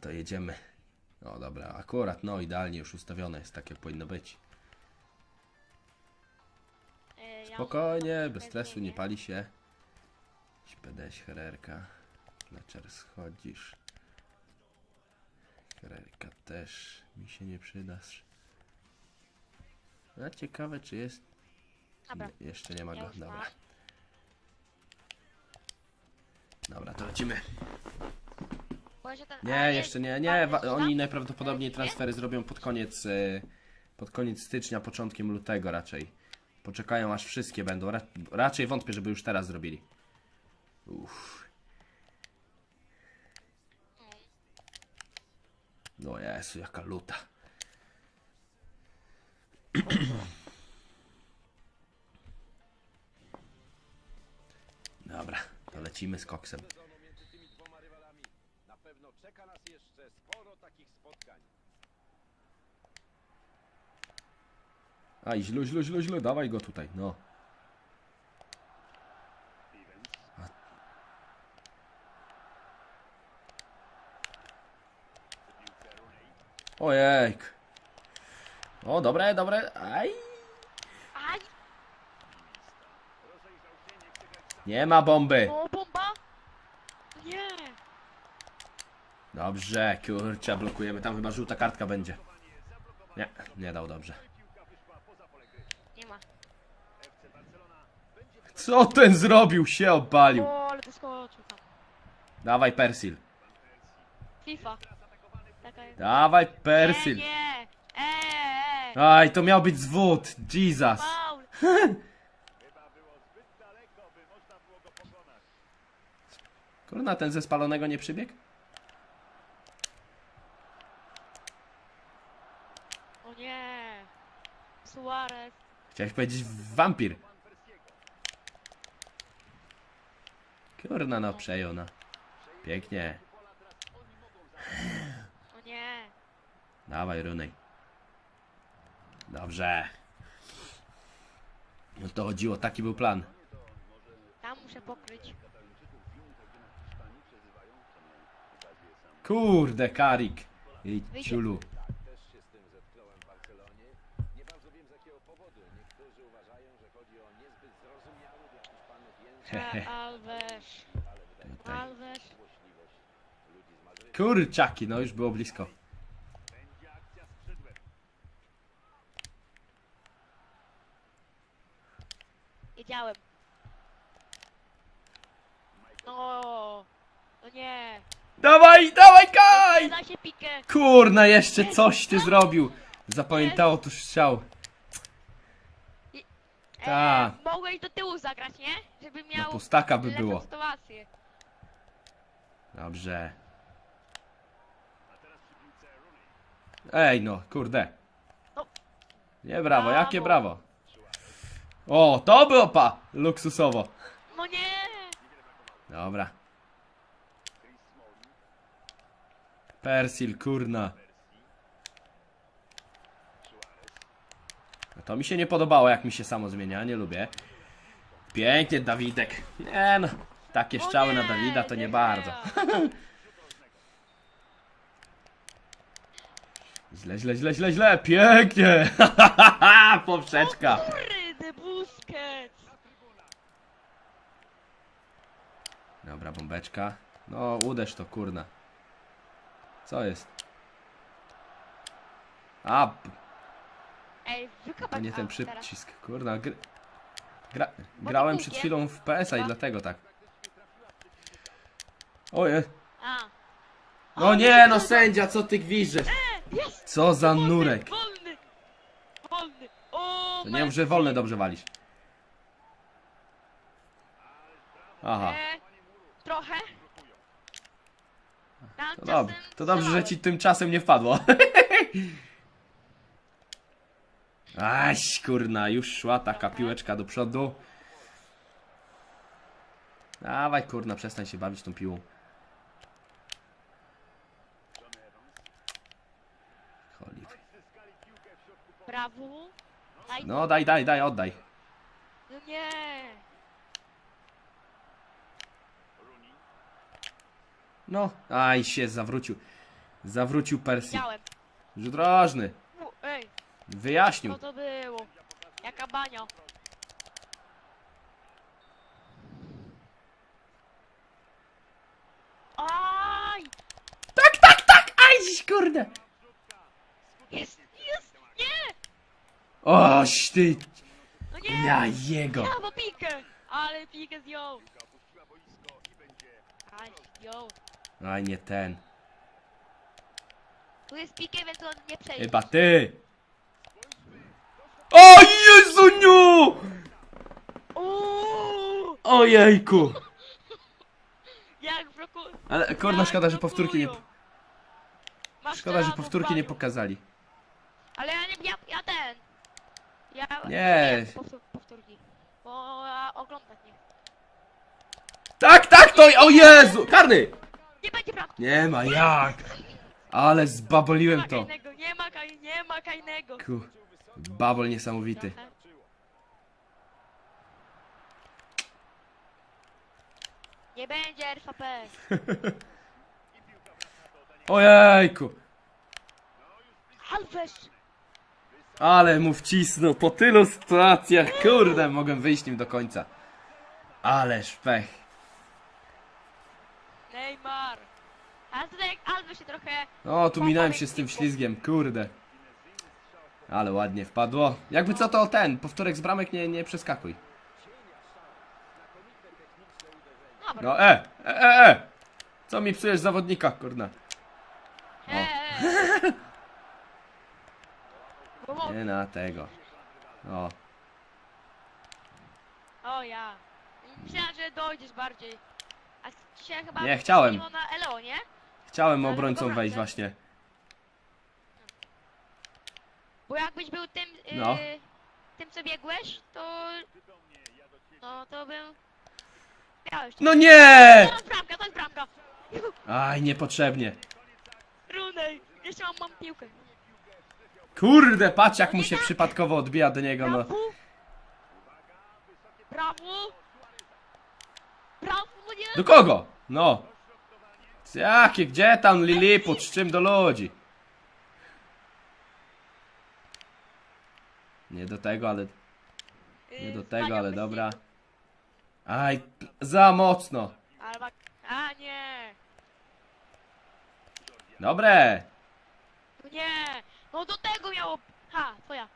to jedziemy. No dobra, akurat, no idealnie już ustawione jest tak jak powinno być. E, Spokojnie, bez stresu, nie pali się. Śpedeś, hererka. Leczer schodzisz. Hererka też mi się nie przydasz. A ciekawe czy jest... Dobra. Nie, jeszcze nie ma go, dobra. Dobra, to lecimy. Bo się ten- a, Nie, jeszcze nie, nie. Wa- oni najprawdopodobniej Nie? transfery zrobią pod koniec, e, pod koniec stycznia, początkiem lutego raczej. Poczekają aż wszystkie będą. Ra raczej wątpię, żeby już teraz zrobili. Uff. No Jezu, jaka luta. Dobra, to lecimy z koksem. Jeszcze sporo takich spotkań. Aj, źle, źle, źle, źle, dawaj go tutaj, no. Ojejk. O, dobre, dobre, aj. Aj, Nie ma bomby. o bomba! Nie! Dobrze, kurczę, blokujemy. Tam chyba żółta kartka będzie. Nie, nie dał dobrze. Nie ma. Co ten zrobił? Się obalił. O, ale to skoczył tam. Dawaj, Persil. FIFA. Taka jest. Dawaj, Nie, Persil. nie! Eee! Aj, to miał być zwód. Jesus. Paul! Kurna, ten ze spalonego nie przybiegł? O nie! Suarez. Chciałeś powiedzieć wampir. Kurna, no przejął, no. Pięknie. O nie! Dawaj, Runej. Dobrze. No to chodziło, taki był plan. Tam muszę pokryć. Kurde, Karik. I ciulu. Też się z tym zetknąłem w Barcelonie. Nie bardzo wiem z jakiego powodu. Niektórzy uważają, że chodzi o niezbyt zrozumiały dla Cze- Alves. Tutaj. Alves. Kurczaki, no już było blisko. Wiedziałem. No. No nie. Dawaj, dawaj, Kaj! da się pikę. Kurna, jeszcze coś ty zrobił. Zapamiętało tu strzał. Ta. E, do tyłu zagrać, nie? Żeby No miał pustaka by było. sytuację. Dobrze. Ej, no, kurde. No. Nie brawo, jakie Brawo. brawo. O, to było pa! Luksusowo. No nie. Dobra. Persil, kurna. No to mi się nie podobało, jak mi się samo zmienia, nie lubię. Pięknie, Dawidek. Nie no, takie strzały na Dawida to nie bardzo. Źle, źle, źle, źle, źle, pięknie! Poprzeczka. Kurde, Busquets. Dobra, bombeczka. No, uderz to, kurna. Co jest? A, to nie ten a, przycisk. Kurna, gr... Gra... grałem przed chwilą w PSA i dlatego tak. Oje. A. No nie, no sędzia, co ty gwizdżesz? Jest! Co za nurek. To nie mów, że wolne dobrze walisz. Aha, E, trochę. To to dobrze, że ci tymczasem nie wpadło. Aś, kurna, już szła taka piłeczka do przodu. Dawaj, kurna, przestań się bawić tą piłą. Cholipy. Brawo. Daj, No, daj, daj, daj, oddaj. no nie. No, aj się zawrócił. Zawrócił Persji. Widziałem. Rzut rożny. Wyjaśnił. co to było? Jaka bania? Aj! Tak, tak, tak! Aj, kurde! Jest, jest! Nie! Oś ty! No nie! Ja jego! Ja, bo pikę! Ale pikę zdjął! Aj, zdjął. Aj, nie ten. Tu jest pikę, więc on nie przejdzie. Chyba ty! O Jezuniu! Uuu! Ojejku! Jak bloku... Ale kurna, jak szkoda, że powtórki nie... blokują. Masz Szkoda, że teraz powtórki nie pokazali. Ale ja nie, ja, ja ten. Ja Nie. powtór- powtórki. Bo ja oglądać nie. Tak, tak, to... O Jezu! Karny! Nie będzie. Nie ma jak! Ale zbaboliłem to. kajnego, nie ma kaj, nie ma kajnego. Ku... Babol niesamowity. Trochę. Nie będzie RVP. Ojejku! Ale mu wcisnął po tylu sytuacjach. Kurde, mogłem wyjść nim do końca. Ależ pech. Neymar! A tutaj Alwesz się trochę... O, tu minąłem się z tym ślizgiem, kurde. Ale ładnie wpadło. Jakby co to ten, powtórek z bramek nie, nie przeskakuj. Dobra. No e, e, e, e. Co mi psujesz zawodnika, kurna. Eee. Nie na tego. O, O ja. Myślałem, że dojdziesz bardziej. A dzisiaj chyba... Nie, chciałem. zmieniło na Elo, nie? chciałem Ale obrońcą dobra, wejść tak? właśnie. Bo jakbyś był tym... Yy, No. Tym co biegłeś, to... No to bym... Miałeś. No nie! To jest bramka, to jest bramka! Aj, niepotrzebnie. Runej! Jeszcze mam, mam piłkę. Kurde, patrz jak mu się przypadkowo odbija do niego, no. Brawo! Brawo! Brawo, nie! Do kogo? No. Jakie, gdzie tam Liliput, z czym do ludzi? Nie do tego, ale... Nie do Spania tego, ale dobra. Aj, za mocno. Alba... A nie! Dobre. Nie! No do tego miało... Ha, twoja.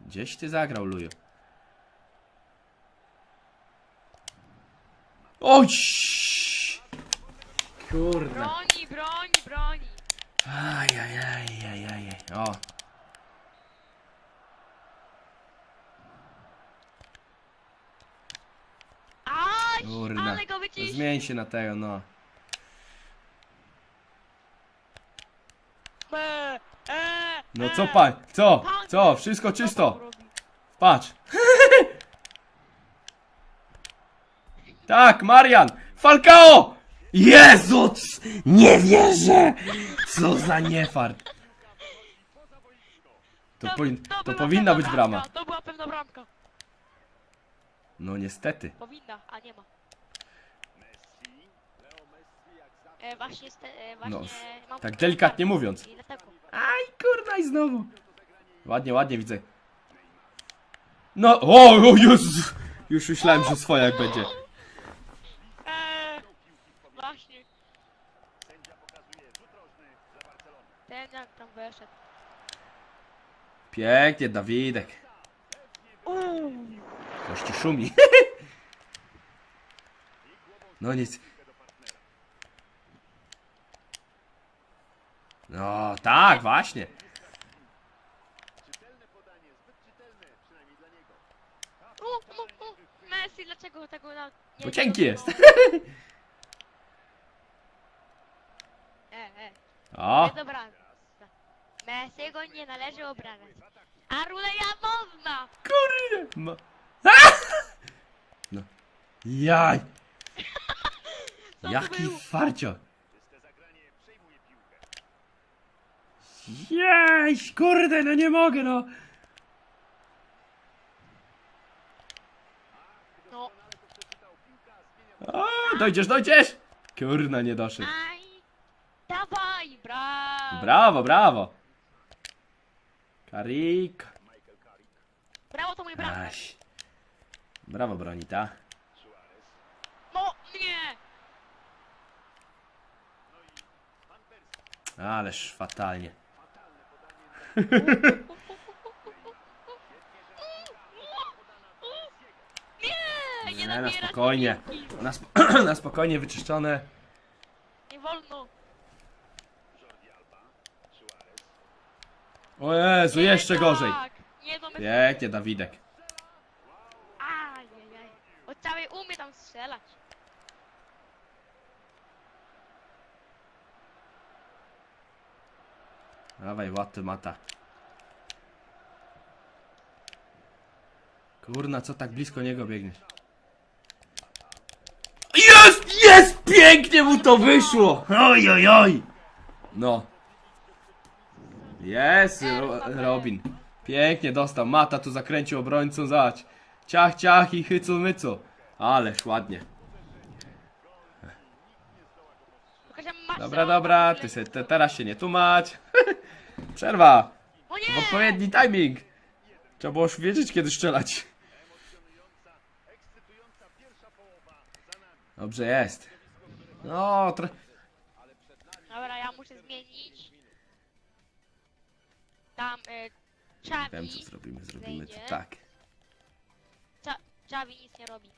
Gdzieś ty zagrał, Luju. Oj! Kurde. Broni, broni, broni. Ajajajajajaj. O. Aj! Kurna. Ale go wycisz! Zmień się na tego, no. E, No co pan? Co? Co? Wszystko Co pan czysto. robi? Patrz. tak, Marian. Falcao! Jezus! Nie wierzę! Co za niefart. To, powin to była powinna pewna być bramka, brama. To była pewna bramka. No niestety. Powinna, a nie ma. E, właśnie, ste, e, właśnie No, mam tak delikatnie mówiąc. I dlatego. Aj, kurna i znowu. Ładnie, ładnie widzę. No, o, o Jezus! Już myślałem, że swoja jak będzie. E, właśnie. Ten jak tam wyszedł. Pięknie, Dawidek. Uuu. Coś ci szumi. No nic. No, tak, właśnie. U, u, u. Messi, dlaczego tego na... Bo cienki jest. E, e. O, Nie dobra. Messiego nie należy obrażać. A Ruleja można! kurde. Ma... No. Jaj, Co to jaki było? farcio. Jaj, kurde, no nie mogę, no. No, A, Dojdziesz, dojdziesz! Kurna, nie doszedł. Aj! Dawaj, brawo! Brawo, brawo! Karik. Brawo to mój brat. Aś. Brawo, Bronita. No, nie! Ależ fatalnie. Nie! Nie na spokojnie. piłki. Na, sp na spokojnie wyczyszczone. Nie wolno. O Jezu, Nie jeszcze tak. gorzej. Nie do Pięknie, Dawidek. Ajajaj. Od całej umie tam strzelać. Dawaj, łaty mata. Kurna, co tak blisko niego biegniesz? Jest! Jest! Pięknie mu to wyszło! Oj, oj, oj! No. Jest, Ro Robin. Pięknie dostał. Mata tu zakręcił obrońcą, zać. Ciach, ciach i hycu, mycu. Ależ ładnie. Dobra, dobra, ty se, te, teraz się nie tłumacz. Przerwa. O W nie! odpowiedni timing. Trzeba było już wiedzieć, kiedy strzelać. Dobrze jest. No, tro... Dobra, ja muszę zmienić. Tam y, wiem co zrobimy, zrobimy to Wejdzie. tak. Cza, Czawi nic nie robi.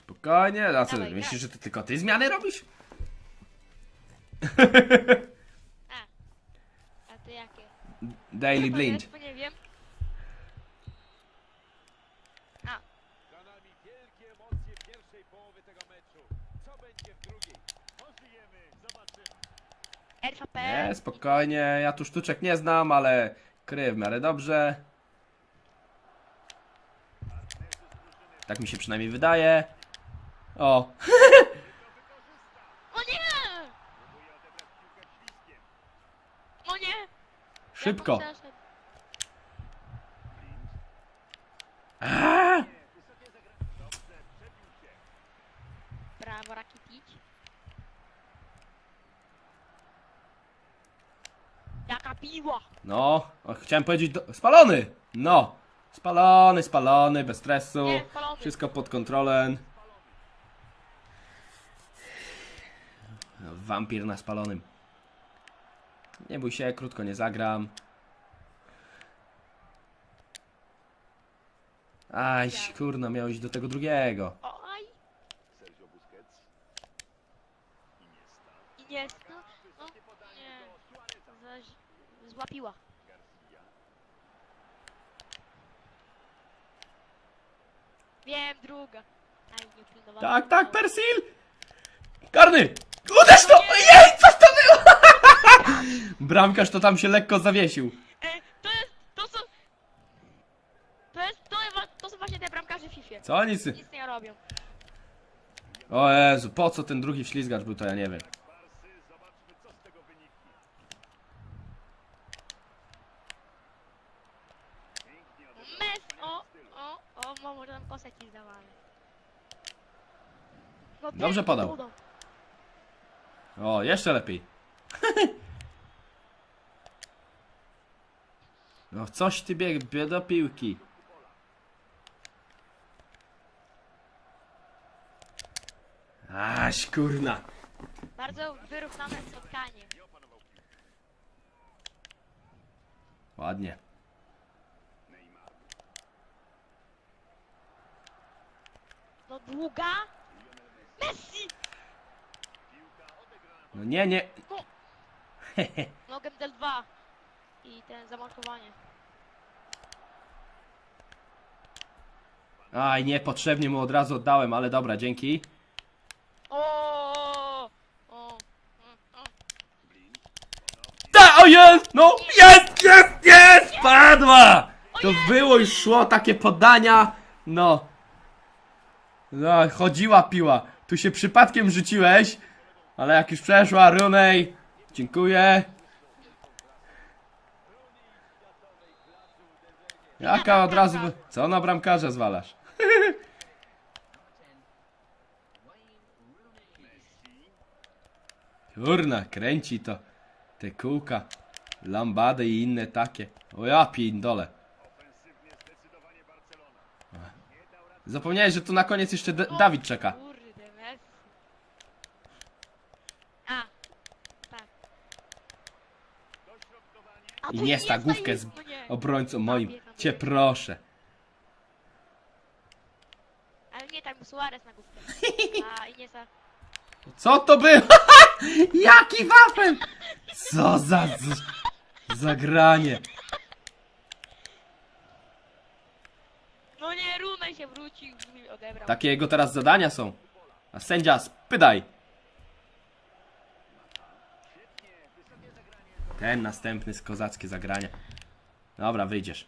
Spokojnie, a co, Dawaj, myślisz, że ty tylko ty zmiany robisz? A. A ty jakie? Daily to blind. bo nie wiem. A, Za nami wielkie emocje pierwszej połowy tego meczu. Co będzie w drugiej? Pożyjemy, zobaczymy. RVP. Nie, spokojnie, ja tu sztuczek nie znam, ale kryję w miarę dobrze. Tak mi się przynajmniej wydaje. O nie! O nie! Szybko. Ja bym przeszedł. Aaa! Brawo, Rakitic. Jaka piła! No, o, chciałem powiedzieć do... spalony! No, spalony, spalony, bez stresu. Nie, spalony. Wszystko pod kontrolą. Wampir na spalonym. Nie bój się, krótko nie zagram. Aj, kurna, miałeś do tego drugiego. Oj! Sergio Busquets. I nie, no, no, nie. Zaś złapiła. Wiem, druga. Aj, nie pilnowałam. Tak, tak, Persil! Karny! Uderz to! Jej, co? Bramkarz to tam się lekko zawiesił. E, to jest, to są... To jest, to, jest, to są właśnie te bramkarze w FIFA. Co oni sy... Nic nie robią. O Jezu, po co ten drugi ślizgacz był, to ja nie wiem. Mes, o, o, o, mo- może tam kosę ci zdawamy. No, Dobrze podał. O, jeszcze lepiej. No coś ty bieg bie- do piłki. Aś kurna. Bardzo wyrównane spotkanie. Ładnie. No długa. Messi! No nie, nie. No Gemdel 2. I ten zamarkowanie. Aj, niepotrzebnie mu od razu oddałem, ale dobra, dzięki. O, o. Ta, o jest! No, jest, jest, jest! Padła! To było już szło, takie podania. No. No, chodziła piła. Tu się przypadkiem rzuciłeś, ale jak już przeszła, Runej. Dziękuję. Jaka od razu... Co na bramkarza zwalasz? Kurna, kręci to. Te kółka, lambady i inne takie. O ja pindole. Zapomniałeś, że tu na koniec jeszcze Dawid czeka. I Albo Niesta główkę z- obrońcą moim. Cię proszę. Ale nie tak, bo Suarez na główkę. A, i nie za... Co to było? Jaki wafel! Co za z... zagranie. No nie, Runej się wrócił odebrał. Takie jego teraz zadania są. A sędzia, spydaj. Ten następny z kozackie zagranie. Dobra, wyjdziesz.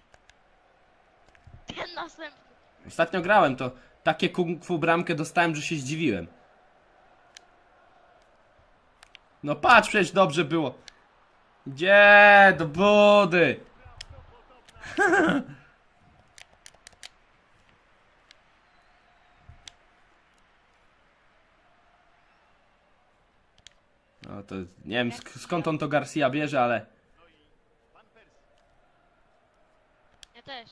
Ten następny. Ostatnio grałem, to takie kung fu bramkę dostałem, że się zdziwiłem. No patrz, przecież dobrze było. Gdzie? Do budy. No to nie wiem sk- skąd on to Garcia bierze, ale też.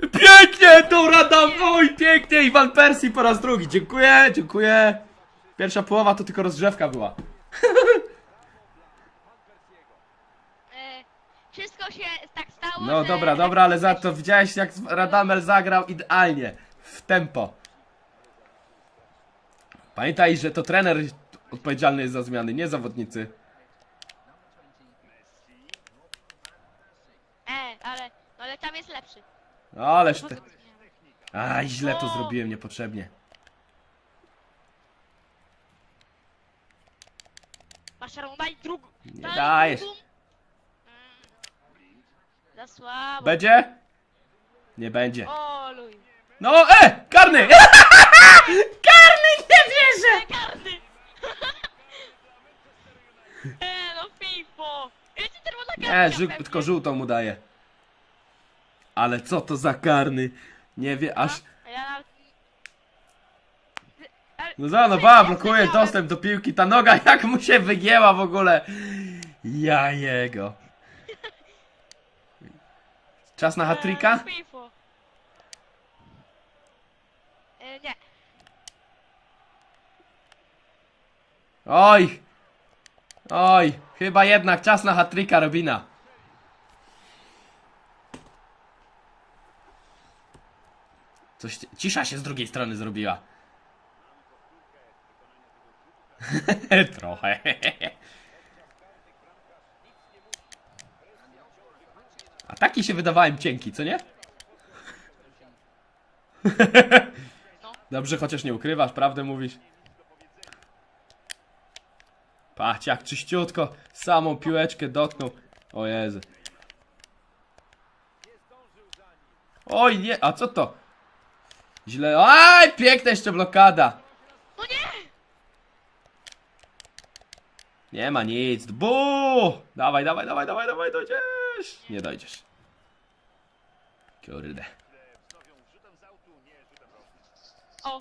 Pięknie, dobra dam, oj pięknie i Van Persie po raz drugi, dziękuję, dziękuję. Pierwsza połowa to tylko rozgrzewka była. E, wszystko się tak stało, No że... dobra, dobra, ale za to widziałeś jak Radamel zagrał idealnie, w tempo. Pamiętaj, że to trener odpowiedzialny jest za zmiany, nie zawodnicy. E, ale, no ale tam jest lepszy. No ależ zmieniamy? Aj, źle to zrobiłem niepotrzebnie. Masz daj drugą. Nie Daj dajesz. Za słabo. Będzie? Nie będzie. No, e! Karny! Karny, nie wierzę! Karny! e, no czerwona Nie, żół- pewnie. tylko żółtą mu daje. Ale co to za karny? Nie wie, aż... A ja nawet... Ale- No za, no ba, blokuje dostęp do piłki. Ta noga jak mu się wygięła w ogóle. Ja jego. Czas na E, hatryka? FIFO. E, nie. Oj! Oj, chyba jednak czas na hatryka Robina. Coś, cisza się z drugiej strony zrobiła. Trochę. A taki się wydawałem cienki, co nie? Dobrze, chociaż nie ukrywasz, prawdę mówisz. Patrz jak czyściutko samą piłeczkę dotknął. O Jezu. Oj nie, a co to? Źle. Aj, piękna jeszcze blokada. No nie! Nie ma nic. Bu! Dawaj, dawaj, dawaj, dawaj, dawaj, dojdziesz. Nie dojdziesz. Kurde. O,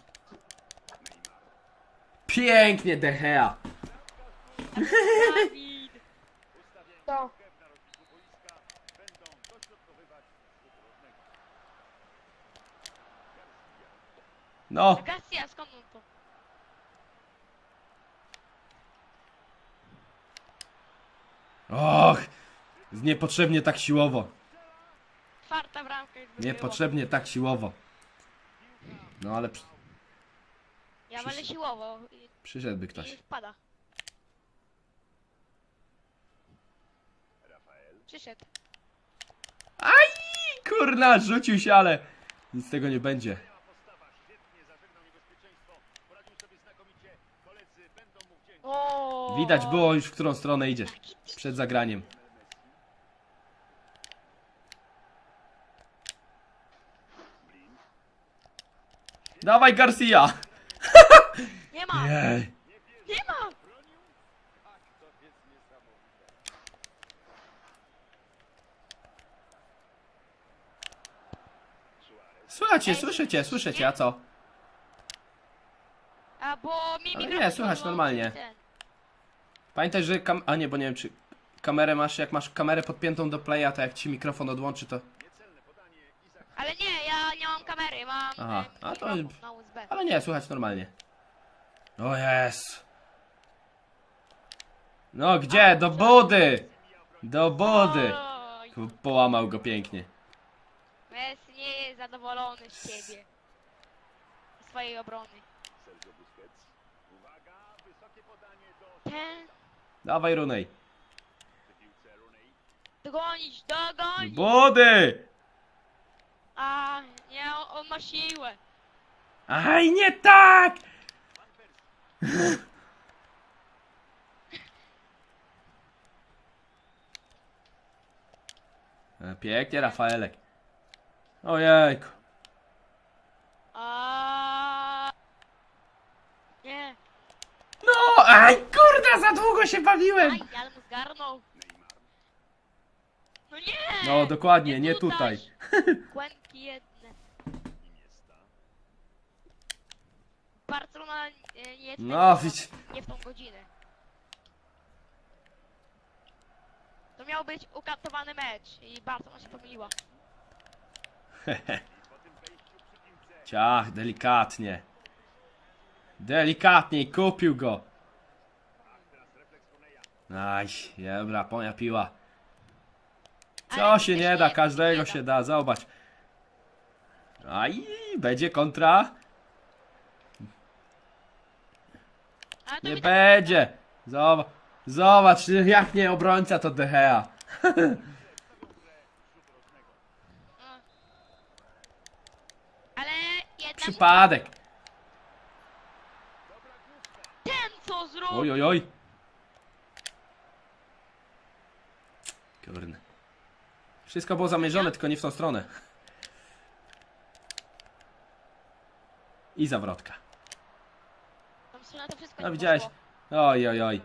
Pięknie De Gea. Dawid! To. No, Garcia, skąd on to? och. Niepotrzebnie tak siłowo. Czwarta bramka już by było. Niepotrzebnie tak siłowo. No ale przy, Ja będę siłowo. I, przyszedłby i ktoś. wpada. Przyszedł. Kurna, rzucił się, ale nic z tego nie będzie. O. Widać było już, w którą stronę idziesz. Przed zagraniem. Dawaj Garcia! Nie ma! Jej. Nie ma! Słuchajcie, słyszycie, słyszycie, a co? A bo mi Ale mikrofon nie, słychać normalnie. ten. Pamiętaj, że kam... A nie, bo nie wiem czy... Kamerę masz, jak masz kamerę podpiętą do playa, to jak ci mikrofon odłączy, to... Ale nie, ja nie mam kamery, mam Aha, e, a to- mikrofon na USB. Ale nie, słychać normalnie. O jest. No gdzie? Do budy! Do budy! Oj, Połamał go pięknie. Messi nie jest zadowolony z siebie. Z swojej obrony. Ten, Dawaj Runej. dogonić, dogonić! Budy! A, nie, on, on ma siłę. Aj, nie tak! Pięknie, Rafaelek. Ojejku. A, nie. No, aj, za długo się bawiłem. Aj, ale mu zgarnął. No nie! No, dokładnie, nie tutaj. Kłębki jedne. Barcelona e, nie, No, widz. nie w tą godzinę. To miał być ukatowany mecz i Barcelona się pomyliła. Ciach, delikatnie. Delikatniej, kupił go. Aj, dobra, ponia piła. Co się nie da, każdego się da, zobacz. Aj, będzie kontra. Nie tak- będzie. Zobacz, zobacz, jak nie obrońca to De Gea. Ale jedna Przypadek. ten co zrobił! Oj, oj, oj. Kurde. Wszystko było zamierzone, tylko nie w tą stronę. I zawrotka. Tam się na to wszystko No nie widziałeś? poszło. Oj, oj, oj.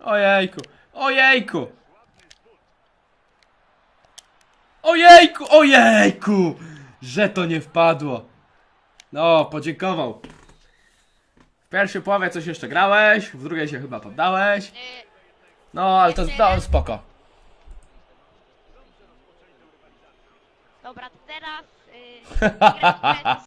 Ojejku, ojejku. Ojejku, ojejku, że to nie wpadło. No, podziękował. Pierwszej połowie coś jeszcze grałeś, w drugiej się chyba poddałeś. No, ale to no, spoko. dobra, to teraz... Y, gramy